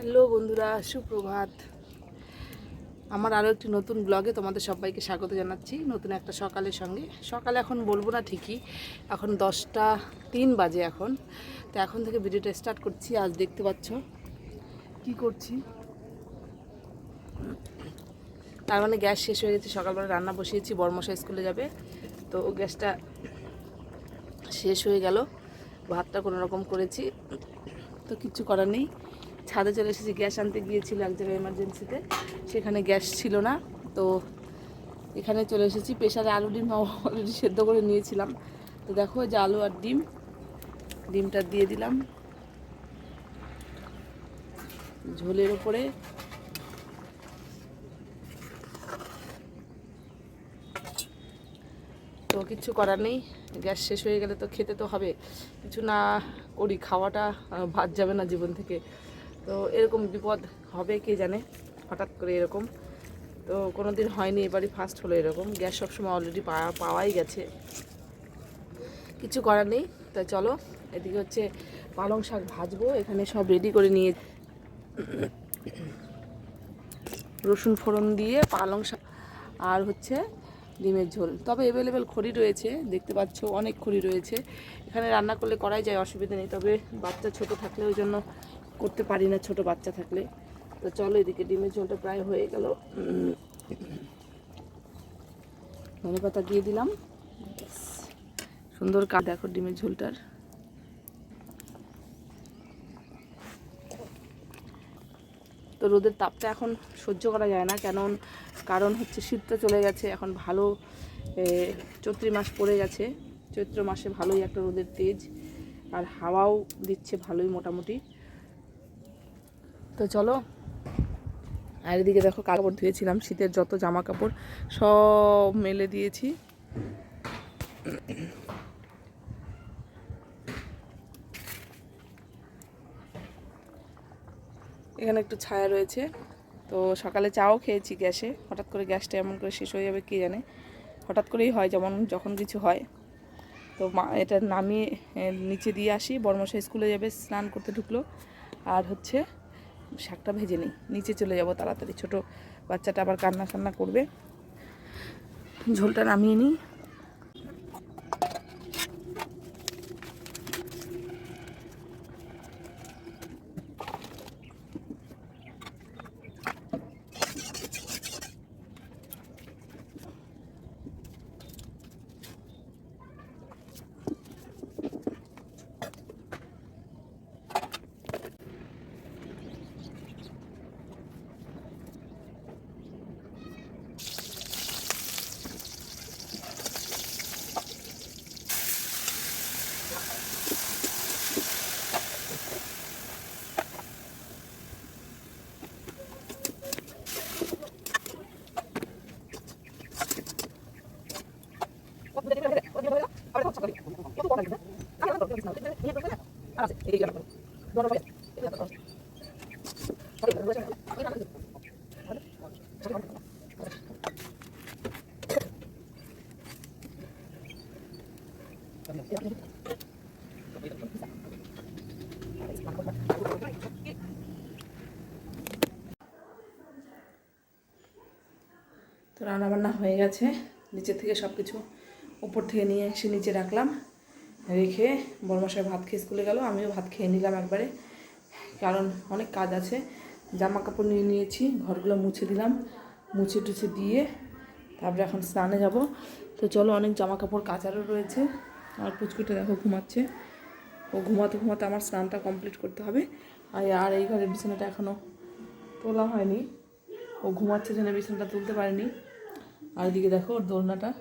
Hello বন্ধুরা, সুপ্রভাত। আমার আরও একটি নতুন ব্লগে তোমাদের সবাইকে স্বাগত জানাচ্ছি, নতুন একটা সকালের সঙ্গে। সকালে এখন বলব না ঠিকই, এখন দশটা তিন বাজে এখন। তো এখন থেকে ভিডিওটা স্টার্ট করছি, আজ দেখতে পাচ্ছ কি করছি। তার মানে গ্যাস শেষ হয়ে গেছে, সকালবেলা রান্না বসিয়েছি বর্মশা স্কুলে যাবে। তো গ্যাসটা শেষ হয়ে গেল, ভাতটা কোনো রকম করেছি। তো কিছু করার নেই। ছাদে চলে এসেছি, গ্যাস আনতে গিয়েছিল এক জায়গায় এমার্জেন্সিতে সেখানে গ্যাস ছিল না, তো এখানে চলে এসেছি। প্রেশারে আলু ডিম অলরেডি সেদ্ধ করে নিয়েছিলাম। তো দেখো যে আলু আর ডিম, ডিমটা দিয়ে দিলাম। ঝোলের ওপরে। তো কিছু করার নেই, গ্যাস শেষ হয়ে গেলে তো খেতে তো হবে। কিছু না করি, খাওয়াটা বাদ যাবে না জীবন থেকে। তো এরকম বিপদ হবে, কে জানে? হঠাৎ করে এরকম। তো কোনো দিন হয়নি, এবারই ফার্স্ট হলো এরকম। গ্যাস সবসময় অলরেডি পাওয়া পাওয়াই গেছে। কিছু করার নেই। তা চলো, এদিকে হচ্ছে পালং শাক ভাজবো। এখানে সব রেডি করে নিয়ে রসুন ফোড়ন দিয়ে পালং শাক আর হচ্ছে ডিমের ঝোল। তবে অ্যাভেলেবেল খড়ি রয়েছে, দেখতে পাচ্ছ, অনেক খড়ি রয়েছে। এখানে রান্না করলে করাই যায়, অসুবিধা নেই। তবে বাচ্চা ছোট থাকলে ওই জন্য করতে পারি না ছোট বাচ্চা থাকলে। তো চলো এদিকে ডিমের ঝোলটা প্রায় হয়ে গেল। ধনে পাতা দিয়ে দিলাম। সুন্দর কা দেখো ডিমের ঝোলটার। তো রোদের তাপটা এখন সহ্য করা যায় না কেন কারণ হচ্ছে শীতটা চলে গেছে, এখন ভালো চৈত্রি মাস পড়ে গেছে। চৈত্র মাসে ভালোই একটা রোদের তেজ, আর হাওয়াও দিচ্ছে ভালোই মোটামুটি। তো চলো। আর এদিকে দেখো কাপড় ধুয়েছিলাম, শীতের যত জামা কাপড় সব মেলে দিয়েছি। এখানে একটু ছায়া রয়েছে। তো সকালে চাও খেয়েছি গ্যাসে, হঠাৎ করে গ্যাসটা এমন করে শেষ হয়ে যাবে কে জানে। হঠাৎ করেই হয় যেমন, যখন কিছু হয়। তো মা, এটা নামিয়ে নিচে দিয়ে আসি। বর্মশা স্কুলে যাবে, স্নান করতে ঢুকলো। আর হচ্ছে শাকটা ভেজে নিই। নিচে চলে যাব তাড়াতাড়ি। ছোট বাচ্চাটা আবার কান্না কান্না করবে। ঝোলটা নামিয়ে নিই। তো রান্নাবান্না হয়ে গেছে। নিচে থেকে সব কিছু উপর থেকে নিয়ে এসে নিচে রাখলাম। রেখে বর্মশাই ভাত খেয়ে স্কুলে গেল। আমিও ভাত খেয়ে নিলাম একবারে। কারণ অনেক কাজ আছে। জামা কাপড় নিয়ে নিয়েছি, ঘরগুলো মুছে দিলাম মুছে টুছে দিয়ে তারপরে এখন স্নানে যাব। তো চলো অনেক জামা কাপড় কাচারও রয়েছে। আর পুচকুটা দেখো ঘুমাচ্ছে। ও ঘুমাতে ঘুমাতে আমার স্নানটা কমপ্লিট করতে হবে। আর আর এই ঘরের বিছানাটা এখনও তোলা হয়নি। ও ঘুমাচ্ছে জন্য বিছানাটা তুলতে পারেনি। আর এদিকে দেখো ওর দোলনাটা।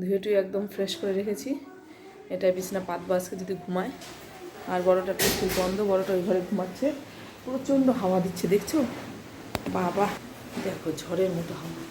ধুয়ে টুয়ে একদম ফ্রেশ করে রেখেছি। এটা বিছানা পাতবো আজকে যদি ঘুমায়। আর বড়টা একটু বন্ধ, বড়টা ওই ঘরে ঘুমাচ্ছে। প্রচণ্ড হাওয়া দিচ্ছে, দেখছ? বাবা, দেখো ঝড়ের মতো হাওয়া।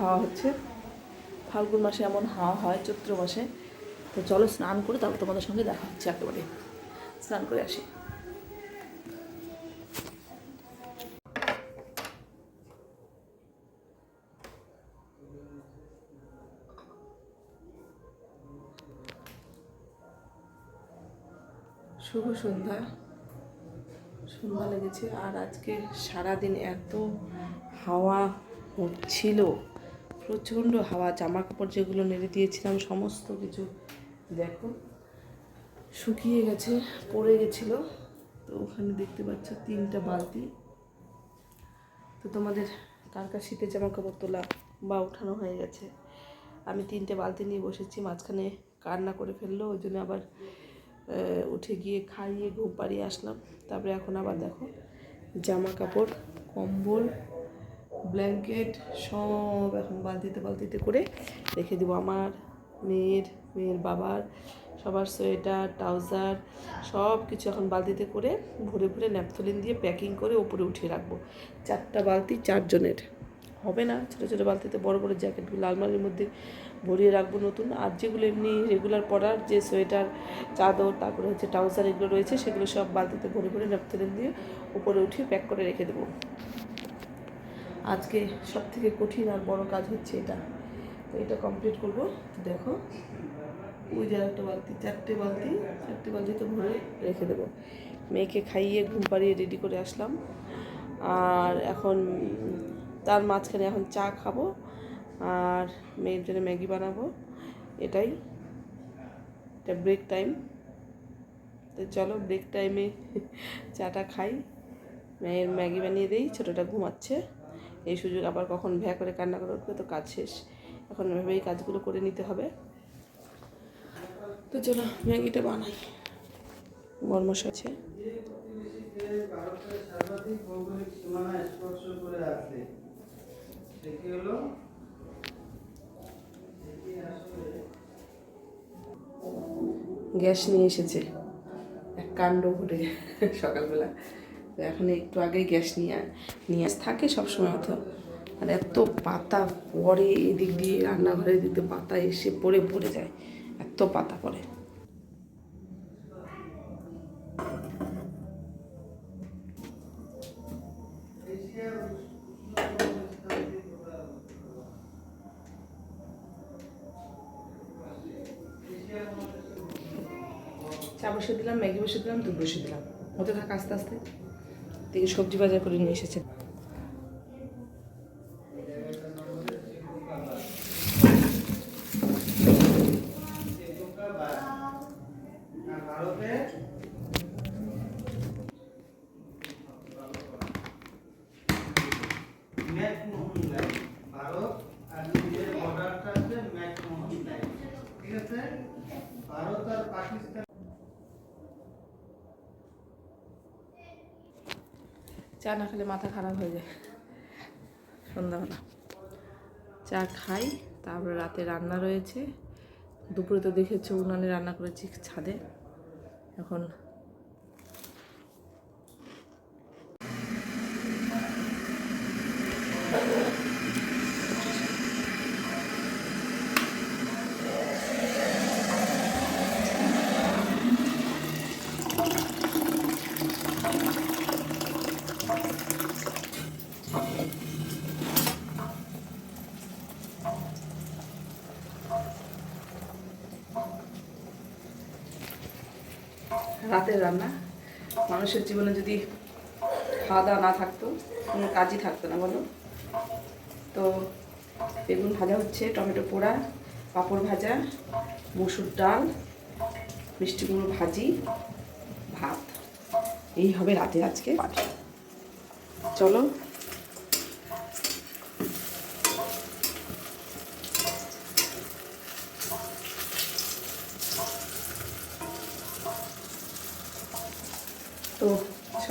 হাওয়া হচ্ছে। ফাল্গুন মাসে এমন হাওয়া হয়, চৈত্র মাসে। তো চলো স্নান করে তারপর তোমাদের সঙ্গে দেখা হচ্ছে একেবারে। স্নান করে আসি। শুভ সন্ধ্যা। সন্ধ্যা লেগেছে আর আজকে সারাদিন এত হাওয়া হচ্ছিল প্রচণ্ড হাওয়া জামা কাপড় যেগুলো নেড়ে দিয়েছিলাম, সমস্ত কিছু দেখো। শুকিয়ে গেছে, পড়ে গেছিল। তো ওখানে দেখতে পাচ্ছ তিনটা বালতি। তো তোমাদের কার কার শীতের জামা কাপড় তোলা বা উঠানো হয়ে গেছে? আমি তিনটে বালতি নিয়ে বসেছি, মাঝখানে কান্না করে ফেলল, ওই জন্য আবার উঠে গিয়ে খাইয়ে ঘুম পাড়িয়ে আসলাম। তারপরে এখন আবার দেখো জামা কাপড় কম্বল ব্ল্যাঙ্কেট সব এখন বালতিতে বালতিতে করে রেখে দেবো আমার মেয়ের মেয়ের বাবার, সবার সোয়েটার, ট্রাউজার সব কিছু এখন বালতিতে করে ভরে ভরে ন্যাপথলিন দিয়ে প্যাকিং করে ওপরে উঠিয়ে রাখব। চারটা বালতি চারজনের। হবে না, ছোটো ছোটো বালতিতে বড় বড় জ্যাকেটগুলো আলমারির মধ্যে ভরিয়ে রাখব নতুন। আর যেগুলো এমনি রেগুলার পরার যে সোয়েটার, চাদর, তারপরে হচ্ছে ট্রাউজার এগুলো রয়েছে, সেগুলো সব বালতিতে ভরে ভরে ন্যাপথলিন দিয়ে উপরে উঠিয়ে প্যাক করে রেখে দেবো। আজকে সব থেকে কঠিন আর বড় কাজ হচ্ছে এটা। তো এটা কমপ্লিট করব। দেখো, ওই যে একটা বালতি, চারটে বালতি, চারটে বালতিতে ভরে রেখে দেবো। মেয়েকে খাইয়ে ঘুম পাড়িয়ে রেডি করে আসলাম। আর এখন তার মাঝখানে এখন চা খাব আর মেয়ের জন্য ম্যাগি বানাবো। এটাই। এটা ব্রেক টাইম তো চলো ব্রেক টাইমে চাটা খাই। মেয়ের ম্যাগি বানিয়ে দিই, ছোটোটা ঘুমাচ্ছে। এই সুযোগ আবার কখন ভ্যা করে কান্না করে উঠবে তো কাজ শেষ। এখন এভাবেই কাজগুলো করে নিতে হবে। তো চলো, ম্যাগিটা বানাই। বর্মশ আছে। গ্যাস নিয়ে এসেছে। এক কাণ্ড ঘটে সকালবেলা। এখন একটু আগেই গ্যাস নিয়ে নিয়ে আস থাকে সবসময় অত আর এত পাতা পড়ে, এদিক দিয়ে রান্নাঘরের দিক দিয়ে পাতা এসে পড়ে পড়ে যায়। এত পাতা পড়ে। চা বসে দিলাম, ম্যাগি বসে দিলাম, দুধ বসে দিলাম। হতে থাক আস্তে আস্তে। থেকে সবজি বাজার করে নিয়ে এসেছে চা না খেলে মাথা খারাপ হয়ে যায়। সন্ধ্যাবেলা চা খাই, তারপরে রাতে রান্না রয়েছে। দুপুরে তো দেখেছ উনানে রান্না করেছি ছাদে। এখন রাতের রান্না। মানুষের জীবনে যদি খাওয়া দাওয়া না থাকতো, কোনো কাজই থাকতো না, বলো? তো বেগুন ভাজা হচ্ছে, টমেটো পোড়া, পাঁপড় ভাজা, মসুর ডাল, মিষ্টি কুমড়ো ভাজি, ভাত। এই হবে রাতে আজকে চলো তো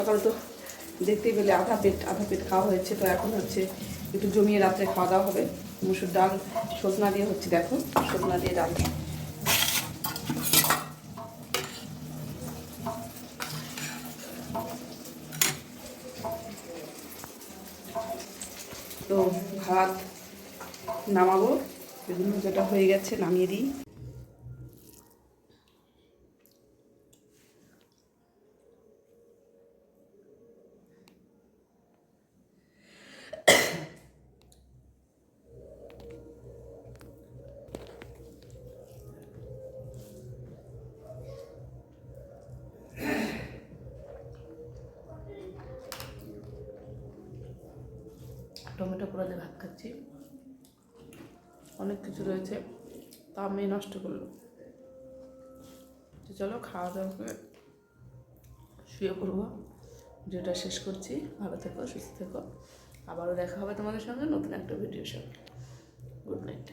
সকালে তো দেখতেই পেলে আধা পেট আধা পেট খাওয়া হয়েছে। তো এখন হচ্ছে একটু জমিয়ে রাত্রে খাওয়া দাওয়া হবে। মুসুর ডাল, সজনা দিয়ে হচ্ছে দেখো, সজনা দিয়ে ডাল। তো ভাত নামাবো। বেগুন যেটা হয়ে গেছে, নামিয়ে দিই। টমেটো পোড়া দিয়ে ভাত খাচ্ছি। অনেক কিছু রয়েছে, তা আমি নষ্ট করল তো চলো খাওয়া দাওয়া করে শুয়ে পড়ব। ভিডিওটা শেষ করছি। ভালো থেকো, সুস্থ থেকো। আবারও দেখা হবে তোমাদের সঙ্গে নতুন একটা ভিডিওর সঙ্গে। Good night